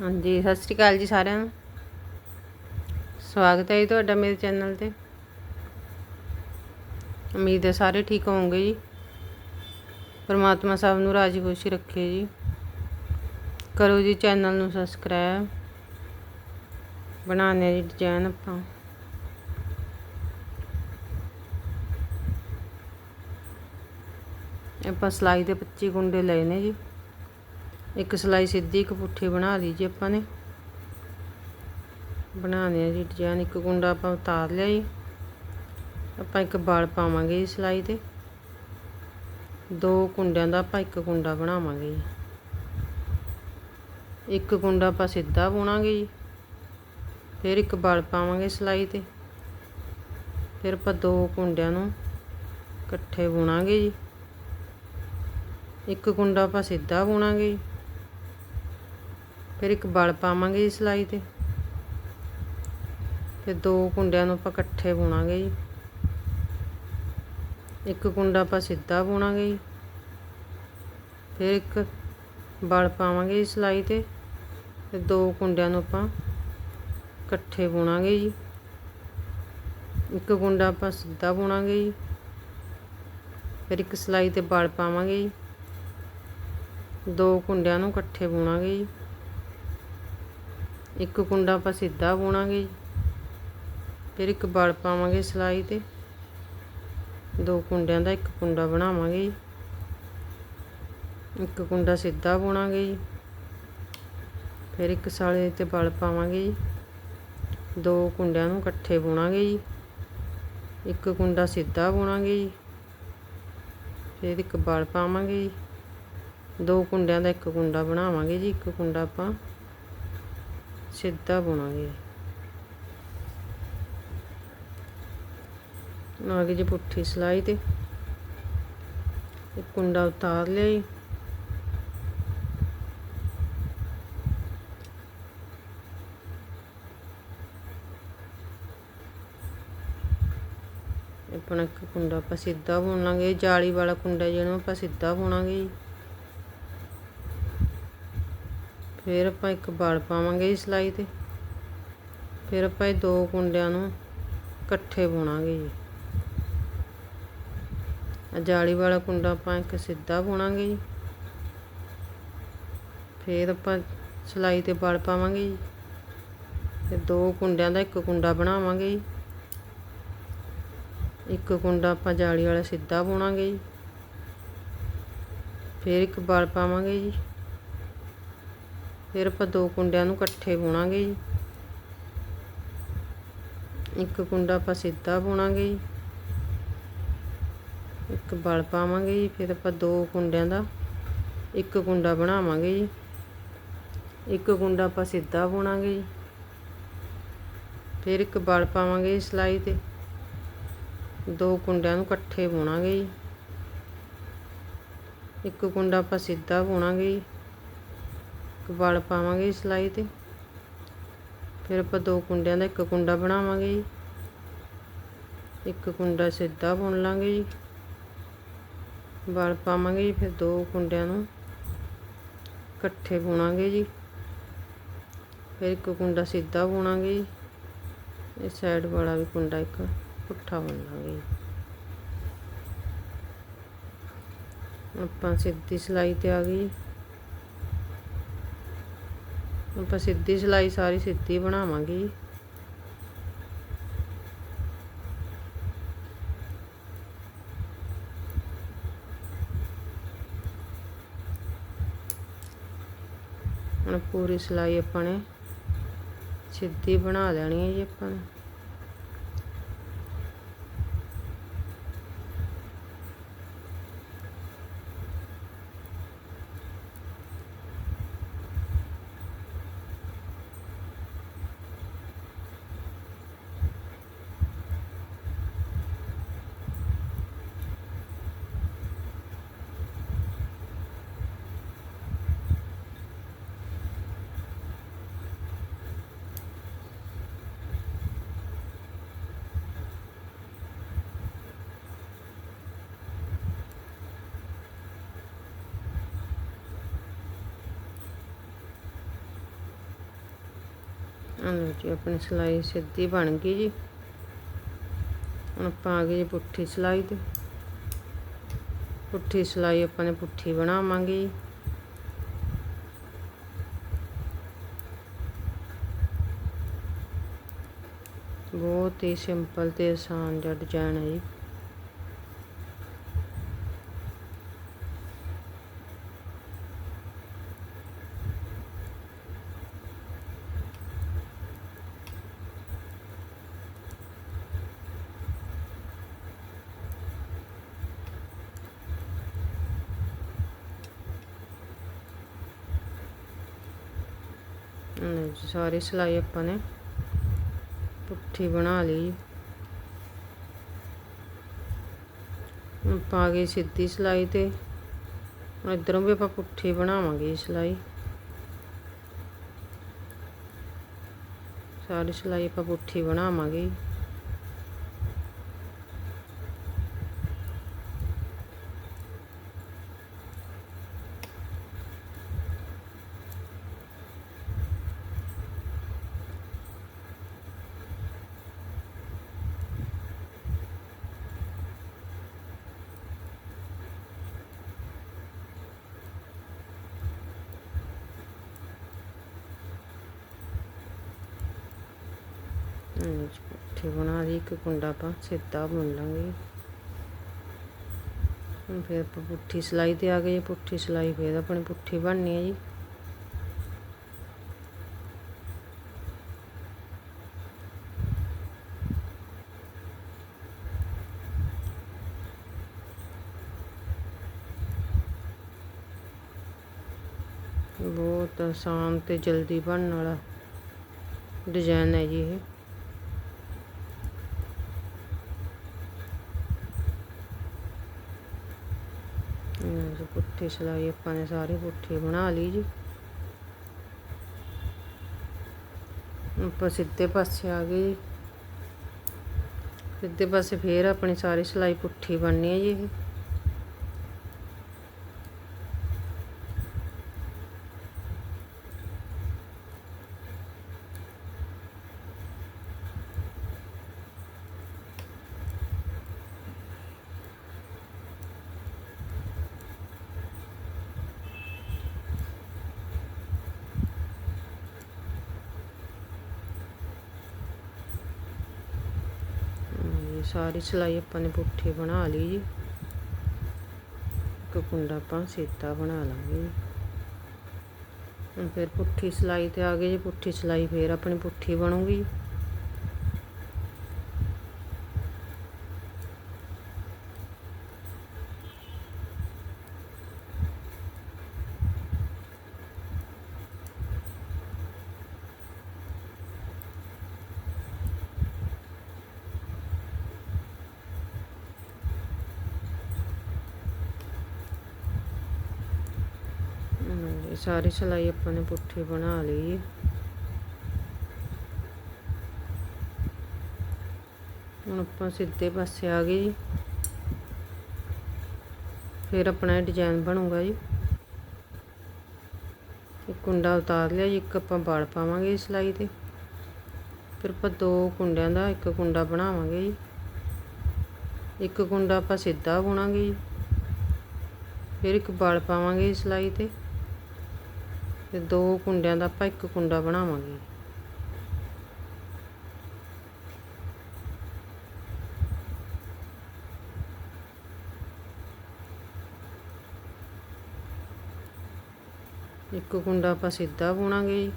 ਹਾਂਜੀ, ਸਤਿ ਸ਼੍ਰੀ ਅਕਾਲ ਜੀ ਸਾਰਿਆਂ ਨੂੰ। ਸਵਾਗਤ ਹੈ ਜੀ ਤੁਹਾਡਾ ਮੇਰੇ ਚੈਨਲ ਤੇ। ਉਮੀਦ ਹੈ ਸਾਰੇ ਠੀਕ ਹੋਵੋਗੇ ਜੀ। ਪਰਮਾਤਮਾ ਸਭ ਨੂੰ ਰਾਜੀ ਖੁਸ਼ੀ ਰੱਖੇ ਜੀ। ਕਰੋ ਜੀ ਚੈਨਲ ਨੂੰ ਸਬਸਕ੍ਰਾਈਬ। ਬਣਾਉਂਦੇ ਹਾਂ ਜੀ ਡਿਜ਼ਾਈਨ ਆਪਾਂ। ਆਪਾਂ ਸਲਾਈ ਦੇ 25 ਗੁੰਡੇ ਲਏ ਨੇ ਜੀ। ਇੱਕ ਸਲਾਈ ਸਿੱਧੀ, ਇੱਕ ਪੁੱਠੀ ਬਣਾ ਲਈ ਜੀ ਆਪਾਂ ਨੇ। ਬਣਾਉਣੇ ਆ ਜੀ ਡਿਜ਼ਾਈਨ, ਇੱਕ ਗੁੰਡਾ ਆਪਾਂ ਉਤਾਰ ਲਿਆ ਜੀ। ਆਪਾਂ ਇੱਕ ਬਾਲ ਪਾਵਾਂਗੇ ਜੀ ਸਲਾਈ ਤੇ। ਦੋ ਕੁੰਡਿਆਂ ਦਾ ਆਪਾਂ ਇੱਕ ਕੁੰਡਾ ਬਣਾਵਾਂਗੇ ਜੀ। ਇੱਕ ਕੁੰਡਾ ਆਪਾਂ ਸਿੱਧਾ ਬੁਣਾਂਗੇ ਜੀ। ਫਿਰ ਇੱਕ ਬਾਲ ਪਾਵਾਂਗੇ ਸਲਾਈ ਤੇ। ਫਿਰ ਆਪਾਂ ਦੋ ਕੁੰਡਿਆਂ ਨੂੰ ਇਕੱਠੇ ਬੁਣਾਂਗੇ ਜੀ। ਇੱਕ ਕੁੰਡਾ ਆਪਾਂ ਸਿੱਧਾ ਬੁਣਾਂਗੇ ਜੀ। ਫਿਰ ਇੱਕ ਬਲ ਪਾਵਾਂਗੇ ਜੀ ਸਲਾਈ ਤੇ। ਫਿਰ ਦੋ ਕੁੰਡਿਆਂ ਨੂੰ ਆਪਾਂ ਇਕੱਠੇ ਬੁਣਾਂਗੇ ਜੀ। ਇੱਕ ਕੁੰਡਾ ਆਪਾਂ ਸਿੱਧਾ ਬੁਣਾਂਗੇ ਜੀ। ਫਿਰ ਇੱਕ ਬਲ ਪਾਵਾਂਗੇ ਜੀ ਸਲਾਈ ਤੇ। ਤੇ ਦੋ ਕੁੰਡਿਆਂ ਨੂੰ ਆਪਾਂ ਇਕੱਠੇ ਬੁਣਾਂਗੇ ਜੀ। ਇੱਕ ਕੁੰਡਾ ਆਪਾਂ ਸਿੱਧਾ ਬੁਣਾਂਗੇ ਜੀ। ਫਿਰ ਇੱਕ ਸਲਾਈ ਤੇ ਬਲ ਪਾਵਾਂਗੇ ਜੀ। ਦੋ ਕੁੰਡਿਆਂ ਨੂੰ ਇਕੱਠੇ ਬੁਣਾਂਗੇ ਜੀ। ਇੱਕ ਕੁੰਡਾ ਆਪਾਂ ਸਿੱਧਾ ਬੁਣਾਂਗੇ ਜੀ। ਫਿਰ ਇੱਕ ਬਲ ਪਾਵਾਂਗੇ ਸਲਾਈ ਤੇ। ਦੋ ਕੁੰਡਿਆਂ ਦਾ ਇੱਕ ਕੁੰਡਾ ਬਣਾਵਾਂਗੇ ਜੀ। ਇੱਕ ਕੁੰਡਾ ਸਿੱਧਾ ਬੁਣਾਂਗੇ ਜੀ। ਫਿਰ ਇੱਕ ਸਾਲੇ ਤੇ ਬਲ ਪਾਵਾਂਗੇ ਜੀ। ਦੋ ਕੁੰਡਿਆਂ ਨੂੰ ਇਕੱਠੇ ਬੁਣਾਂਗੇ ਜੀ। ਇੱਕ ਕੁੰਡਾ ਸਿੱਧਾ ਬੁਣਾਂਗੇ ਜੀ। ਫਿਰ ਇੱਕ ਬਲ ਪਾਵਾਂਗੇ ਜੀ। ਦੋ ਕੁੰਡਿਆਂ ਦਾ ਇੱਕ ਕੁੰਡਾ ਬਣਾਵਾਂਗੇ ਜੀ। ਇੱਕ ਕੁੰਡਾ ਆਪਾਂ ਸਿੱਧਾ ਬੁਣਾਂਗੇ ਆ ਗਈ ਜੀ ਪੁੱਠੀ ਸਲਾਈ ਤੇ। ਇੱਕ ਕੁੰਡਾ ਉਤਾਰ ਲਿਆ ਆਪਣਾ ਇੱਕ ਕੁੰਡਾ ਆਪਾਂ ਸਿੱਧਾ ਬੁਣ ਲਾਂਗੇ। ਜਾਲੀ ਵਾਲਾ ਕੁੰਡਾ ਜਿਹਨੂੰ ਆਪਾਂ ਸਿੱਧਾ ਬੁਣਾਂਗੇ ਜੀ ਫਿਰ ਆਪਾਂ ਇੱਕ ਬਲ ਪਾਵਾਂਗੇ ਜੀ ਸਲਾਈ ਤੇ। ਫਿਰ ਆਪਾਂ ਇਹ ਦੋ ਕੁੰਡਿਆਂ ਨੂੰ ਇਕੱਠੇ ਬੁਣਾਂਗੇ ਜੀ। ਆ ਜਾਲੀ ਵਾਲਾ ਕੁੰਡਾ ਆਪਾਂ ਇੱਕ ਸਿੱਧਾ ਬੁਣਾਂਗੇ ਜੀ। ਫਿਰ ਆਪਾਂ ਸਲਾਈ ਤੇ ਬਲ ਪਾਵਾਂਗੇ ਜੀ। ਤੇ ਦੋ ਕੁੰਡਿਆਂ ਦਾ ਇੱਕ ਕੁੰਡਾ ਬਣਾਵਾਂਗੇ ਜੀ। ਇੱਕ ਕੁੰਡਾ ਆਪਾਂ ਜਾਲੀ ਵਾਲਾ ਸਿੱਧਾ ਬੁਣਾਂਗੇ ਜੀ। ਫਿਰ ਇੱਕ ਬਲ ਪਾਵਾਂਗੇ ਜੀ। ਫਿਰ ਆਪਾਂ ਦੋ ਕੁੰਡਿਆਂ ਨੂੰ ਇਕੱਠੇ ਬੁਣਾਂਗੇ ਜੀ। ਇੱਕ ਕੁੰਡਾ ਆਪਾਂ ਸਿੱਧਾ ਬੁਣਾਂਗੇ ਜੀ। ਇੱਕ ਬਲ ਪਾਵਾਂਗੇ ਜੀ, ਫਿਰ ਆਪਾਂ ਦੋ ਕੁੰਡਿਆਂ ਦਾ ਇੱਕ ਕੁੰਡਾ ਬਣਾਵਾਂਗੇ ਜੀ। ਇੱਕ ਕੁੰਡਾ ਆਪਾਂ ਸਿੱਧਾ ਬੁਣਾਂਗੇ ਜੀ। ਫਿਰ ਇੱਕ ਬਲ ਪਾਵਾਂਗੇ ਜੀ ਸਲਾਈ ਤੇ। ਦੋ ਕੁੰਡਿਆਂ ਨੂੰ ਇਕੱਠੇ ਬੁਣਾਂਗੇ ਜੀ। ਇੱਕ ਕੁੰਡਾ ਆਪਾਂ ਸਿੱਧਾ ਬੁਣਾਂਗੇ ਜੀ। ਇੱਕ ਬਲ ਪਾਵਾਂਗੇ ਸਲਾਈ ਤੇ। ਫਿਰ ਆਪਾਂ ਦੋ ਕੁੰਡਿਆਂ ਦਾ ਇੱਕ ਕੁੰਡਾ ਬਣਾਵਾਂਗੇ ਜੀ। ਇੱਕ ਕੁੰਡਾ ਸਿੱਧਾ ਬੁਣ ਲਾਂਗੇ ਜੀ। ਵਲ ਪਾਵਾਂਗੇ ਜੀ, ਫਿਰ ਦੋ ਕੁੰਡਿਆਂ ਨੂੰ ਇਕੱਠੇ ਬੁਣਾਂਗੇ ਜੀ। ਫਿਰ ਇੱਕ ਕੁੰਡਾ ਸਿੱਧਾ ਬੁਣਾਂਗੇ ਜੀ। ਇਹ ਸਾਈਡ ਵਾਲਾ ਵੀ ਕੁੰਡਾ ਇੱਕ ਪੁੱਠਾ ਬੁਣ ਆਪਾਂ ਸਿੱਧੀ ਸਲਾਈ ਤੇ ਆ ਗਈ ਆਪਾਂ ਸਿੱਧੀ ਸਿਲਾਈ ਸਾਰੀ ਸਿੱਧੀ ਬਣਾਵਾਂਗੇ। ਜੀ ਹੁਣ ਪੂਰੀ ਸਿਲਾਈ ਆਪਾਂ ਨੇ ਸਿੱਧੀ ਬਣਾ ਲੈਣੀ ਹੈ ਜੀ ਆਪਾਂ ਨੇ। ਲਓ ਜੀ, ਆਪਣੀ ਸਿਲਾਈ ਸਿੱਧੀ ਬਣ ਗਈ ਜੀ। ਹੁਣ ਆਪਾਂ ਆ ਗਏ ਜੀ ਪੁੱਠੀ ਸਿਲਾਈ ਤੇ। ਪੁੱਠੀ ਸਿਲਾਈ ਆਪਾਂ ਨੇ ਪੁੱਠੀ ਬਣਾਵਾਂਗੇ ਜੀ। ਬਹੁਤ ਹੀ ਸਿੰਪਲ ਤੇ ਆਸਾਨ ਜਿਹਾ ਡਿਜ਼ਾਈਨ ਹੈ ਜੀ। ਸਾਰੀ ਸਿਲਾਈ ਆਪਾਂ ਨੇ ਪੁੱਠੀ ਬਣਾ ਲਈ। ਆਪਾਂ ਪਾ ਗਈ ਸਿੱਧੀ ਸਿਲਾਈ ਤੇ। ਹੁਣ ਇਧਰੋਂ ਵੀ ਆਪਾਂ ਪੁੱਠੀ ਬਣਾਵਾਂਗੇ ਸਿਲਾਈ। ਸਾਰੀ ਸਿਲਾਈ ਆਪਾਂ ਪੁੱਠੀ ਬਣਾਵਾਂਗੇ। ਪੁੱਠੀ ਬਣਾ ਲਈ, ਇੱਕ ਕੁੰਡਾ ਆਪਾਂ ਸਿੱਧਾ ਬੁਣ ਲਾਂਗੇ। ਹੁਣ ਫਿਰ ਆਪਾਂ ਪੁੱਠੀ ਸਿਲਾਈ ਤੇ ਆ ਗਏ ਪੁੱਠੀ ਸਿਲਾਈ ਫਿਰ ਆਪਣੀ ਪੁੱਠੀ ਬਣਨੀ ਹੈ ਜੀ। ਬਹੁਤ ਆਸਾਨ ਤੇ ਜਲਦੀ ਬਣਨ ਵਾਲਾ ਡਿਜ਼ਾਈਨ ਹੈ ਜੀ ਇਹ। ਜੋ ਪੁੱਠੀ ਸਿਲਾਈ ਆਪਾਂ ਨੇ ਸਾਰੀ ਪੁੱਠੀ ਬਣਾ ਲਈ ਜੀ। ਆਪਾਂ ਸਿੱਧੇ ਪਾਸੇ ਆ ਗਏ ਜੀ। ਸਿੱਧੇ ਪਾਸੇ ਫੇਰ ਆਪਣੀ ਸਾਰੀ ਸਿਲਾਈ ਪੁੱਠੀ ਬਣਨੀ ਹੈ ਜੀ ਇਹ ਇਹ ਸਾਰੀ ਸਿਲਾਈ ਆਪਾਂ ਨੇ ਪੁੱਠੀ ਬਣਾ ਲਈ ਜੀ। ਇੱਕ ਕੁੰਡਾ ਆਪਾਂ ਸਿੱਧਾ ਬਣਾ ਲਾਂਗੇ। ਹੁਣ ਫਿਰ ਪੁੱਠੀ ਸਿਲਾਈ ਤੇ ਆ ਗਏ ਜੀ, ਪੁੱਠੀ ਸਿਲਾਈ ਫੇਰ ਆਪਣੀ ਪੁੱਠੀ ਬਣੂਗੀ ਇਹ ਸਾਰੀ ਸਿਲਾਈ ਆਪਾਂ ਨੇ ਪੁੱਠੀ ਬਣਾ ਲਈ। ਹੁਣ ਆਪਾਂ ਸਿੱਧੇ ਪਾਸੇ ਆ ਗਏ ਜੀ। ਫਿਰ ਆਪਣਾ ਡਿਜ਼ਾਈਨ ਬਣੂਗਾ ਜੀ। ਇੱਕ ਕੁੰਡਾ ਉਤਾਰ ਲਿਆ ਜੀ, ਇੱਕ ਆਪਾਂ ਬਾਲ ਪਾਵਾਂਗੇ ਸਿਲਾਈ ਤੇ। ਫਿਰ ਆਪਾਂ ਦੋ ਕੁੰਡਿਆਂ ਦਾ ਇੱਕ ਕੁੰਡਾ ਬਣਾਵਾਂਗੇ ਜੀ। ਇੱਕ ਕੁੰਡਾ ਆਪਾਂ ਸਿੱਧਾ ਬੁਣਾਂਗੇ ਜੀ। ਫਿਰ ਇੱਕ ਬਾਲ ਪਾਵਾਂਗੇ ਸਿਲਾਈ ਤੇ। ਤੇ ਦੋ ਕੁੰਡਿਆਂ ਦਾ ਆਪਾਂ ਇੱਕ ਕੁੰਡਾ ਬਣਾਵਾਂਗੇ। ਇੱਕ ਕੁੰਡਾ ਆਪਾਂ ਸਿੱਧਾ ਬੁਣਾਂਗੇ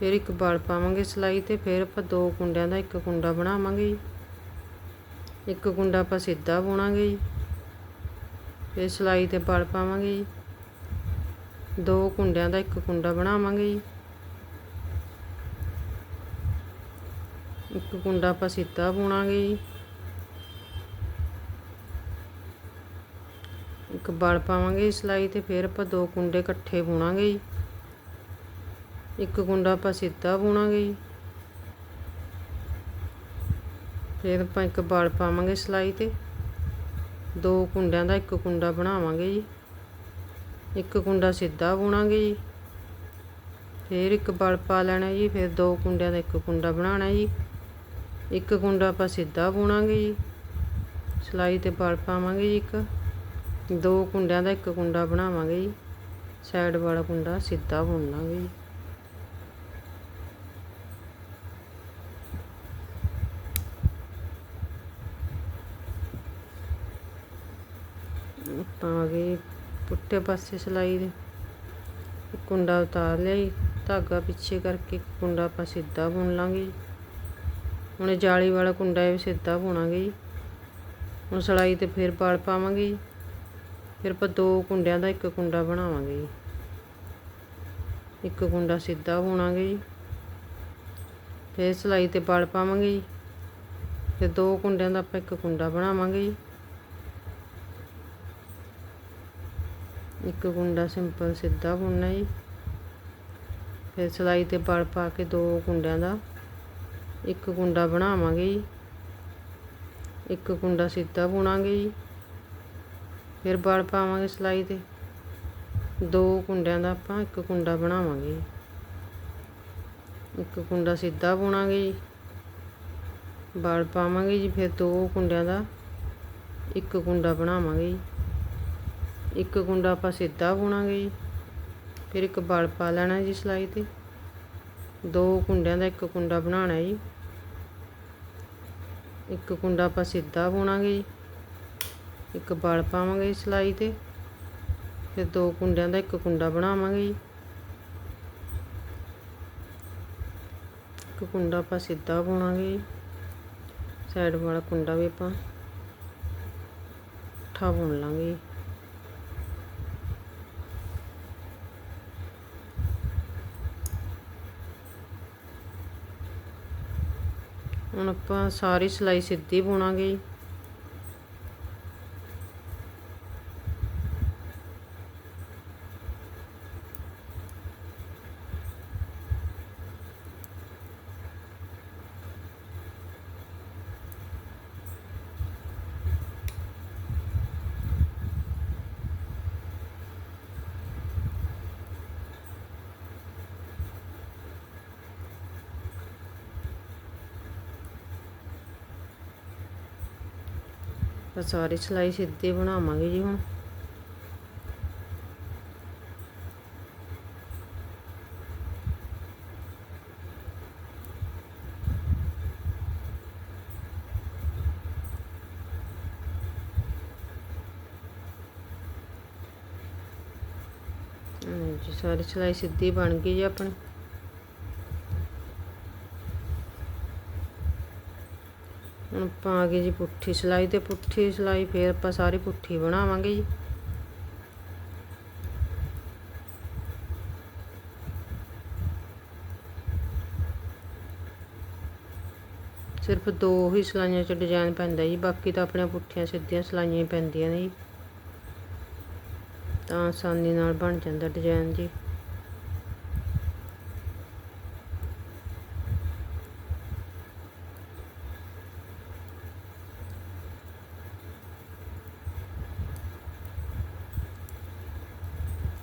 ਫਿਰ ਇੱਕ ਬਲ ਪਾਵਾਂਗੇ ਸਿਲਾਈ ਤੇ, ਫਿਰ ਆਪਾਂ ਦੋ ਕੁੰਡਿਆਂ ਦਾ ਇੱਕ ਕੁੰਡਾ ਬਣਾਵਾਂਗੇ ਇੱਕ ਕੁੰਡਾ ਆਪਾਂ ਸਿੱਧਾ ਬੁਣਾਂਗੇ ਜੀ। ਫਿਰ ਸਿਲਾਈ ਤੇ ਬਲ ਪਾਵਾਂਗੇ ਜੀ। ਦੋ ਕੁੰਡਿਆਂ ਦਾ ਇੱਕ ਕੁੰਡਾ ਬਣਾਵਾਂਗੇ ਜੀ। ਇੱਕ ਕੁੰਡਾ ਆਪਾਂ ਸਿੱਧਾ ਬੁਣਾਂਗੇ ਜੀ। ਇੱਕ ਬਲ ਪਾਵਾਂਗੇ ਸਿਲਾਈ ਤੇ ਫਿਰ ਆਪਾਂ ਦੋ ਕੁੰਡੇ ਇਕੱਠੇ ਬੁਣਾਂਗੇ ਜੀ। ਇੱਕ ਕੁੰਡਾ ਆਪਾਂ ਸਿੱਧਾ ਬੁਣਾਂਗੇ ਜੀ। ਫਿਰ ਆਪਾਂ ਇੱਕ ਬਲ ਪਾਵਾਂਗੇ ਸਿਲਾਈ ਤੇ। ਦੋ ਕੁੰਡਿਆਂ ਦਾ ਇੱਕ ਕੁੰਡਾ ਬਣਾਵਾਂਗੇ ਜੀ। ਇੱਕ ਕੁੰਡਾ ਸਿੱਧਾ ਬੁਣਾਂਗੇ ਜੀ। ਫਿਰ ਇੱਕ ਬਲ ਪਾ ਲੈਣਾ ਜੀ, ਫਿਰ ਦੋ ਕੁੰਡਿਆਂ ਦਾ ਇੱਕ ਕੁੰਡਾ ਬਣਾਉਣਾ ਜੀ। ਇੱਕ ਕੁੰਡਾ ਆਪਾਂ ਸਿੱਧਾ ਬੁਣਾਂਗੇ ਜੀ। ਸਲਾਈ ਤੇ ਬਲ ਪਾਵਾਂਗੇ ਜੀ ਇੱਕ। ਦੋ ਕੁੰਡਿਆਂ ਦਾ ਇੱਕ ਕੁੰਡਾ ਬਣਾਵਾਂਗੇ ਜੀ। ਸਾਈਡ ਵਾਲਾ ਕੁੰਡਾ ਸਿੱਧਾ ਬੁਣ ਲਾਂਗੇ ਜੀ। ਆਪਾਂ ਆ ਗਏ ਪੁੱਠੇ ਪਾਸੇ ਸਿਲਾਈ ਦੇ। ਕੁੰਡਾ ਉਤਾਰ ਲਿਆ ਜੀ, ਧਾਗਾ ਪਿੱਛੇ ਕਰਕੇ ਇੱਕ ਕੁੰਡਾ ਆਪਾਂ ਸਿੱਧਾ ਬੁਣ ਲਾਂਗੇ ਜੀ। ਹੁਣ ਜਾਲੀ ਵਾਲਾ ਕੁੰਡਾ ਇਹ ਵੀ ਸਿੱਧਾ ਬੁਣਾਂਗੇ ਜੀ। ਹੁਣ ਸਿਲਾਈ ਤੇ ਫਿਰ ਬਲ ਪਾਵਾਂਗੇ ਜੀ। ਫਿਰ ਆਪਾਂ ਦੋ ਕੁੰਡਿਆਂ ਦਾ ਇੱਕ ਕੁੰਡਾ ਬਣਾਵਾਂਗੇ ਜੀ। ਇੱਕ ਕੁੰਡਾ ਸਿੱਧਾ ਬੁਣਾਂਗੇ ਜੀ। ਫਿਰ ਸਿਲਾਈ ਤੇ ਬਲ ਪਾਵਾਂਗੇ ਜੀ। ਫਿਰ ਦੋ ਕੁੰਡਿਆਂ ਦਾ ਆਪਾਂ ਇੱਕ ਕੁੰਡਾ ਬਣਾਵਾਂਗੇ ਜੀ। ਇੱਕ ਕੁੰਡਾ ਸਿੰਪਲ ਸਿੱਧਾ ਬੁਣਨਾ ਜੀ। ਫਿਰ ਸਲਾਈ ਤੇ ਬਲ ਪਾ ਕੇ ਦੋ ਕੁੰਡਿਆਂ ਦਾ ਇੱਕ ਕੁੰਡਾ ਬਣਾਵਾਂਗੇ ਜੀ। ਇੱਕ ਕੁੰਡਾ ਸਿੱਧਾ ਬੁਣਾਂਗੇ ਜੀ। ਫਿਰ ਬਲ ਪਾਵਾਂਗੇ ਸਲਾਈ ਤੇ। ਦੋ ਕੁੰਡਿਆਂ ਦਾ ਆਪਾਂ ਇੱਕ ਕੁੰਡਾ ਬਣਾਵਾਂਗੇ ਜੀ। ਇੱਕ ਕੁੰਡਾ ਸਿੱਧਾ ਬੁਣਾਂਗੇ ਜੀ। ਬਲ ਪਾਵਾਂਗੇ ਜੀ, ਫਿਰ ਦੋ ਕੁੰਡਿਆਂ ਦਾ ਇੱਕ ਕੁੰਡਾ ਬਣਾਵਾਂਗੇ ਜੀ। ਇੱਕ ਕੁੰਡਾ ਆਪਾਂ ਸਿੱਧਾ ਬੁਣਾਂਗੇ ਜੀ। ਫਿਰ ਇੱਕ ਬਲ ਪਾ ਲੈਣਾ ਜੀ ਸਲਾਈ ਤੇ। ਦੋ ਕੁੰਡਿਆਂ ਦਾ ਇੱਕ ਕੁੰਡਾ ਬਣਾਉਣਾ ਜੀ। ਇੱਕ ਕੁੰਡਾ ਆਪਾਂ ਸਿੱਧਾ ਬੁਣਾਂਗੇ ਜੀ। ਇੱਕ ਬਲ ਪਾਵਾਂਗੇ ਸਲਾਈ ਤੇ। ਫਿਰ ਦੋ ਕੁੰਡਿਆਂ ਦਾ ਇੱਕ ਕੁੰਡਾ ਬਣਾਵਾਂਗੇ ਜੀ। ਇੱਕ ਕੁੰਡਾ ਆਪਾਂ ਸਿੱਧਾ ਬੁਣਾਂਗੇ ਜੀ। ਸਾਈਡ ਵਾਲਾ ਕੁੰਡਾ ਵੀ ਆਪਾਂ ਠਾ ਬੁਣ ਲਾਂਗੇ ਹੁਣ ਆਪਾਂ ਸਾਰੀ ਸਿਲਾਈ ਸਿੱਧੀ ਬੁਣਾਂਗੇ ਤਾਂ ਸਾਰੀ ਸਲਾਈ ਸਿੱਧੀ ਬਣਾਵਾਂਗੇ ਜੀ ਹੁਣ। ਜੀ ਸਾਰੀ ਸਲਾਈ ਸਿੱਧੀ ਬਣ ਗਈ ਜੀ ਆਪਣੀ ਹੁਣ ਆਪਾਂ ਆ ਗਏ ਜੀ ਪੁੱਠੀ ਸਿਲਾਈ ਤੇ ਪੁੱਠੀ ਸਿਲਾਈ ਫੇਰ ਆਪਾਂ ਸਾਰੀ ਪੁੱਠੀ ਬਣਾਵਾਂਗੇ ਜੀ। ਸਿਰਫ ਦੋ ਹੀ ਸਿਲਾਈਆਂ 'ਚ ਡਿਜ਼ਾਈਨ ਪੈਂਦਾ ਜੀ, ਬਾਕੀ ਤਾਂ ਆਪਣੀਆਂ ਪੁੱਠੀਆਂ ਸਿੱਧੀਆਂ ਸਿਲਾਈਆਂ ਹੀ ਪੈਂਦੀਆਂ ਨੇ ਜੀ। ਤਾਂ ਆਸਾਨੀ ਨਾਲ ਬਣ ਜਾਂਦਾ ਡਿਜ਼ਾਈਨ ਜੀ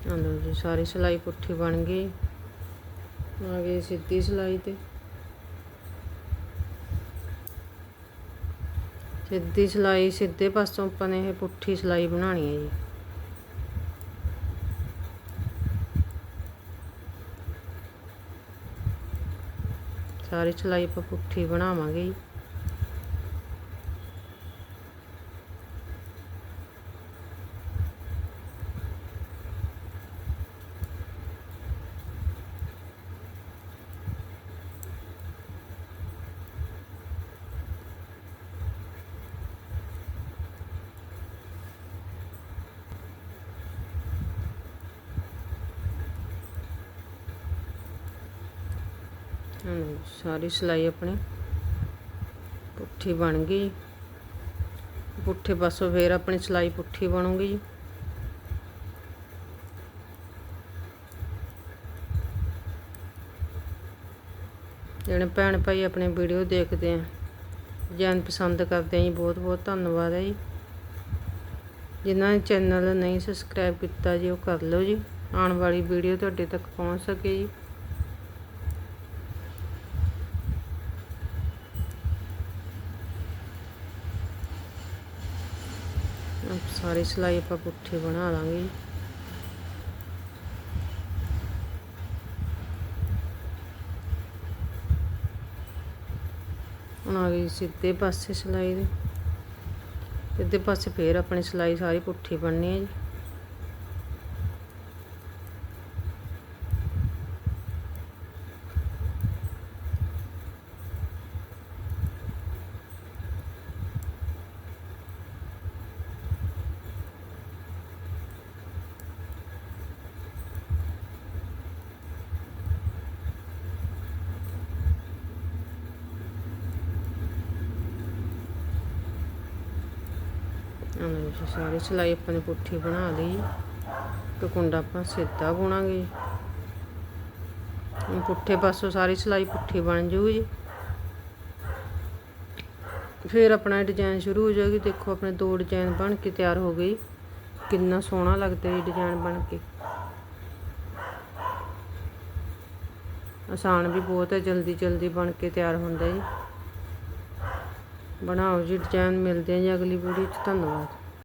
ਆ ਲਓ ਜੀ ਸਾਰੀ ਸਿਲਾਈ ਪੁੱਠੀ ਬਣ ਗਈ। ਆ ਗਈ ਸਿੱਧੀ ਸਿਲਾਈ ਤੇ। ਸਿੱਧੀ ਸਿਲਾਈ, ਸਿੱਧੇ ਪਾਸੋਂ ਆਪਾਂ ਨੇ ਇਹ ਪੁੱਠੀ ਸਿਲਾਈ ਬਣਾਉਣੀ ਹੈ ਜੀ। ਸਾਰੀ ਸਿਲਾਈ ਆਪਾਂ ਪੁੱਠੀ ਬਣਾਵਾਂਗੇ ਜੀ। ਸਾਰੀ ਸਿਲਾਈ ਆਪਣੀ ਪੁੱਠੀ ਬਣ ਗਈ। ਪੁੱਠੇ ਪਾਸੋਂ ਫੇਰ ਆਪਣੀ ਸਿਲਾਈ ਪੁੱਠੀ ਬਣੂਗੀ ਜੀ। ਜਿਹੜੇ ਭੈਣ ਭਾਈ ਆਪਣੇ ਵੀਡੀਓ ਦੇਖਦੇ ਆ ਜਾਂ ਪਸੰਦ ਕਰਦੇ ਆ ਜੀ, ਬਹੁਤ ਬਹੁਤ ਧੰਨਵਾਦ ਹੈ ਜੀ। ਜਿਨ੍ਹਾਂ ਨੇ ਚੈਨਲ ਨਹੀਂ ਸਬਸਕ੍ਰਾਈਬ ਕੀਤਾ ਜੀ, ਉਹ ਕਰ ਲਓ ਜੀ। ਆਉਣ ਵਾਲੀ ਵੀਡੀਓ ਤੁਹਾਡੇ ਤੱਕ ਪਹੁੰਚ ਸਕੇ ਜੀ। ਸਾਰੀ ਸਿਲਾਈ ਆਪਾਂ ਪੁੱਠੀ ਬਣਾ ਲਾਂਗੇ। ਹੁਣ ਆ ਗਈ ਸਿੱਧੇ ਪਾਸੇ ਸਿਲਾਈ ਦੇ। ਸਿੱਧੇ ਪਾਸੇ ਫੇਰ ਆਪਣੀ ਸਿਲਾਈ ਸਾਰੀ ਪੁੱਠੀ ਬਣਨੀ ਹੈ ਜੀ। ਉਹਨਾਂ ਵਿੱਚ ਸਾਰੀ ਸਿਲਾਈ ਆਪਾਂ ਨੇ ਪੁੱਠੀ ਬਣਾ ਲਈ। ਤੇ ਕੁੰਡਾ ਆਪਾਂ ਸਿੱਧਾ ਬੁਣਾਂਗੇ। ਜੀ। ਹੁਣ ਪੁੱਠੇ ਪਾਸੋਂ ਸਾਰੀ ਸਿਲਾਈ ਪੁੱਠੀ ਬਣ ਜੂਗੀ। ਜੀ ਫਿਰ ਆਪਣਾ ਡਿਜ਼ਾਈਨ ਸ਼ੁਰੂ ਹੋ ਜਾਏਗੀ। ਦੇਖੋ, ਆਪਣੇ ਦੋ ਡਿਜ਼ਾਈਨ ਬਣ ਕੇ ਤਿਆਰ ਹੋ ਗਈ। ਕਿੰਨਾ ਸੋਹਣਾ ਲੱਗਦਾ ਜੀ ਡਿਜ਼ਾਈਨ ਬਣ ਕੇ। ਆਸਾਨ ਵੀ ਬਹੁਤ ਹੈ ਜਲਦੀ ਜਲਦੀ ਬਣ ਕੇ ਤਿਆਰ ਹੁੰਦਾ ਜੀ। ਬਣਾਓ ਜੀ ਡਿਜ਼ਾਈਨ ਮਿਲਦੇ ਆ ਜੀ ਅਗਲੀ ਵੀਡੀਓ 'ਚ ਧੰਨਵਾਦ।